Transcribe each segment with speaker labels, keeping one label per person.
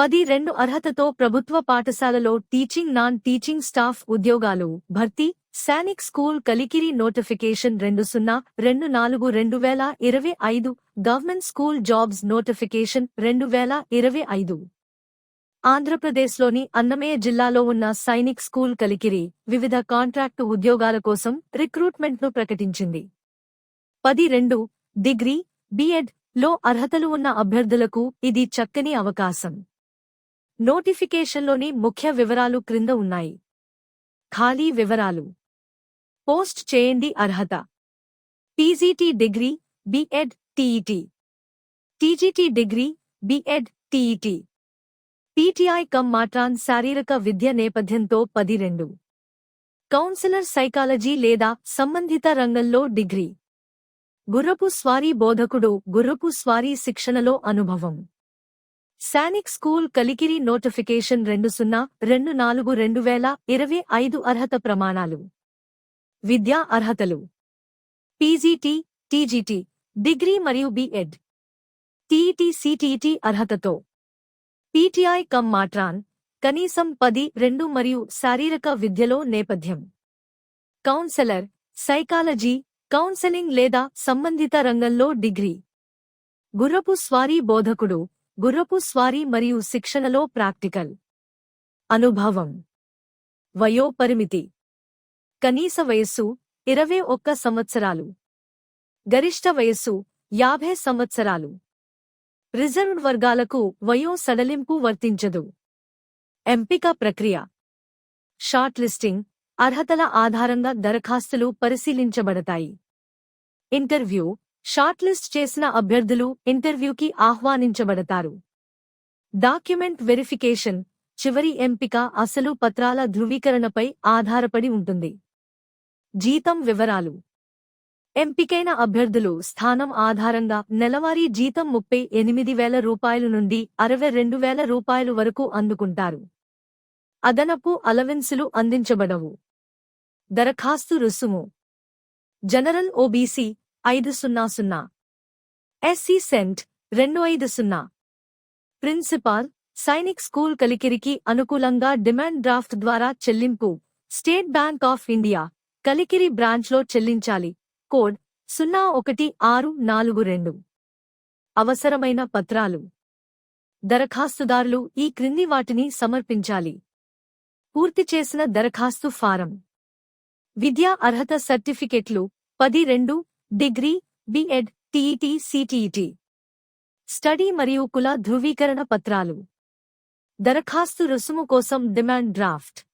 Speaker 1: పది రెండు అర్హతతో ప్రభుత్వ పాఠశాలలో టీచింగ్ నాన్ టీచింగ్ స్టాఫ్ ఉద్యోగాలు. భర్తీ శానిక్ స్కూల్ కలికిరి నోటిఫికేషన్ రెండు సున్నా రెండు నాలుగు రెండు వేల ఇరవై ఐదు. గవర్నమెంట్ స్కూల్ జాబ్స్ నోటిఫికేషన్ రెండు వేల ఇరవై ఐదు. ఆంధ్రప్రదేశ్లోని అన్నమయ్య జిల్లాలో ఉన్న సైనిక్ స్కూల్ కలికిరి వివిధ కాంట్రాక్టు ఉద్యోగాల కోసం రిక్రూట్మెంట్ను ప్రకటించింది. పది రెండు డిగ్రీ బిఎడ్లో అర్హతలు ఉన్న అభ్యర్థులకు ఇది చక్కని అవకాశం. నోటిఫికేషన్లోని ముఖ్య వివరాలు క్రింద ఉన్నాయి. ఖాళీ వివరాలు. పోస్ట్ చేయండి అర్హత. PGT degree B Ed TET. TGT degree B Ed TET. PTI cum matron శారీరక విద్య నేపథ్యంతో పది రెండు కౌన్సిలర్ సైకాలజీ లేదా సంబంధిత రంగంలో డిగ్రీ. గుర్రపు స్వారీ బోధకుడు గుర్రపు స్వారీ శిక్షణలో అనుభవం. శానిక్ స్కూల్ కలికిరి నోటిఫికేషన్ రెండు సున్నా రెండు నాలుగు రెండు వేల ఇరవై ఐదు అర్హత ప్రమాణాలు. విద్యా అర్హతలు. పీజీటీ టీజీటీ డిగ్రీ మరియు బిఎడ్. టీఈటీ సిటీఈటీ అర్హతతో. పీటీఐ కమ్ మాట్రాన్ కనీసం పది రెండు మరియు శారీరక విద్యలో నేపథ్యం. కౌన్సెలర్ సైకాలజీ కౌన్సెలింగ్ లేదా సంబంధిత రంగంలో డిగ్రీ. గుర్రపు స్వారీ బోధకుడు గుర్రపు స్వారీ మరియు శిక్షణలో ప్రాక్టికల్. అనుభవం. వయోపరిమితి. కనీస వయస్సు ఇరవై ఒక్క సంవత్సరాలు. గరిష్ట వయస్సు యాభై సంవత్సరాలు. రిజర్వ్డ్ వర్గాలకు వయో సడలింపు వర్తించదు. ఎంపిక ప్రక్రియ. షార్ట్ లిస్టింగ్ అర్హతల ఆధారంగా దరఖాస్తులు పరిశీలించబడతాయి. ఇంటర్వ్యూ షార్ట్ లిస్ట్ చేసిన అభ్యర్థులు ఇంటర్వ్యూకి ఆహ్వానించబడతారు. డాక్యుమెంట్ వెరిఫికేషన్ చివరి ఎంపిక అసలు పత్రాల ధృవీకరణపై ఆధారపడి ఉంటుంది. జీతం వివరాలు. ఎంపికైన అభ్యర్థులు స్థానం ఆధారంగా నెలవారీ జీతం ముప్పై ఎనిమిది వేల రూపాయలు నుండి అరవై రెండు వేల రూపాయలు వరకు అందుకుంటారు. అదనపు అలవెన్సులు అందించబడవు. దరఖాస్తు రుసుము. జనరల్ ఓబీసీ ఐదు సున్నా సున్నా. ఎస్సీ సెంట్ రెండు ఐదు సున్నా. ప్రిన్సిపాల్ సైనిక్ స్కూల్ కలికిరికి అనుకూలంగా డిమాండ్ డ్రాఫ్ట్ ద్వారా చెల్లింపు. State Bank of India Kalikiri బ్రాంచ్లో చెల్లించాలి. కోడ్ సున్నా ఒకటి ఆరు నాలుగు రెండు. అవసరమైన పత్రాలు. దరఖాస్తుదారులు ఈ క్రింది వాటిని సమర్పించాలి. పూర్తి చేసిన దరఖాస్తు ఫారం. విద్యా అర్హత సర్టిఫికెట్లు పది రెండు degree B Ed TET CTET study మరియు కుల ధృవీకరణ పత్రాలు. దరఖాస్తు రుసుము కోసం demand draft.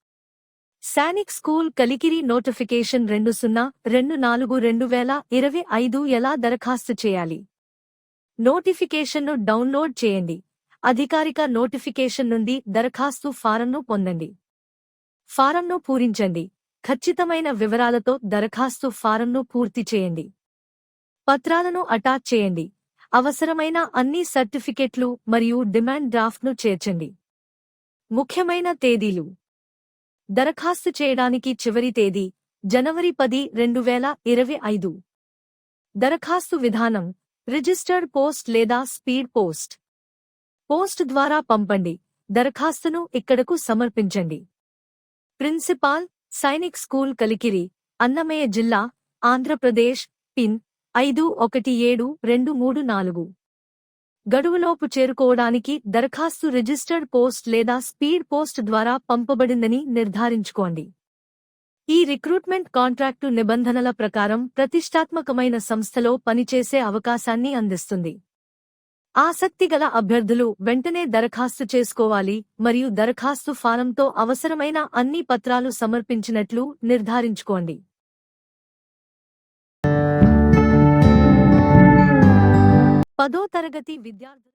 Speaker 1: Sainik school Kalikiri notification రెండు సున్నా రెండు నాలుగు రెండు వేల ఇరవై ఐదు ఎలా దరఖాస్తు చేయాలి? నోటిఫికేషన్ను డౌన్లోడ్ చేయండి. అధికారిక నోటిఫికేషన్ నుండి దరఖాస్తు ఫారంను పొందండి. ఫారంను పూరించండి. ఖచ్చితమైన వివరాలతో దరఖాస్తు ఫారంను పూర్తి చేయండి. పత్రాలను అటాచ్ చేయండి. అవసరమైన అన్ని సర్టిఫికెట్లు మరియు డిమాండ్ డ్రాఫ్ట్ను చేర్చండి. ముఖ్యమైన తేదీలు. దరఖాస్తు చేయడానికి చివరి తేదీ జనవరి పది రెండు వేల ఇరవై ఐదు. దరఖాస్తు విధానం రిజిస్టర్డ్ పోస్ట్ లేదా స్పీడ్ పోస్ట్. పోస్ట్ ద్వారా పంపండి. దరఖాస్తును ఇక్కడకు సమర్పించండి. ప్రిన్సిపాల్ సైనిక్ స్కూల్ కలికిరి అన్నమయ్య జిల్లా ఆంధ్రప్రదేశ్ పిన్ ఐదు ఒకటి ఏడు రెండు మూడు నాలుగు. గడువులోపు చేరుకోవడానికి దరఖాస్తు రిజిస్టర్డ్ పోస్ట్ లేదా స్పీడ్ పోస్ట్ ద్వారా పంపబడిందని నిర్ధారించుకోండి. ఈ రిక్రూట్మెంట్ కాంట్రాక్టు నిబంధనల ప్రకారం ప్రతిష్టాత్మకమైన సంస్థలో పనిచేసే అవకాశాన్ని అందిస్తుంది. ఆసక్తిగల అభ్యర్థులు వెంటనే దరఖాస్తు చేసుకోవాలి మరియు దరఖాస్తు ఫారంతో అవసరమైన అన్ని పత్రాలు సమర్పించినట్లు నిర్ధారించుకోండి. પદો તરગતિ વિદ્યાર્થી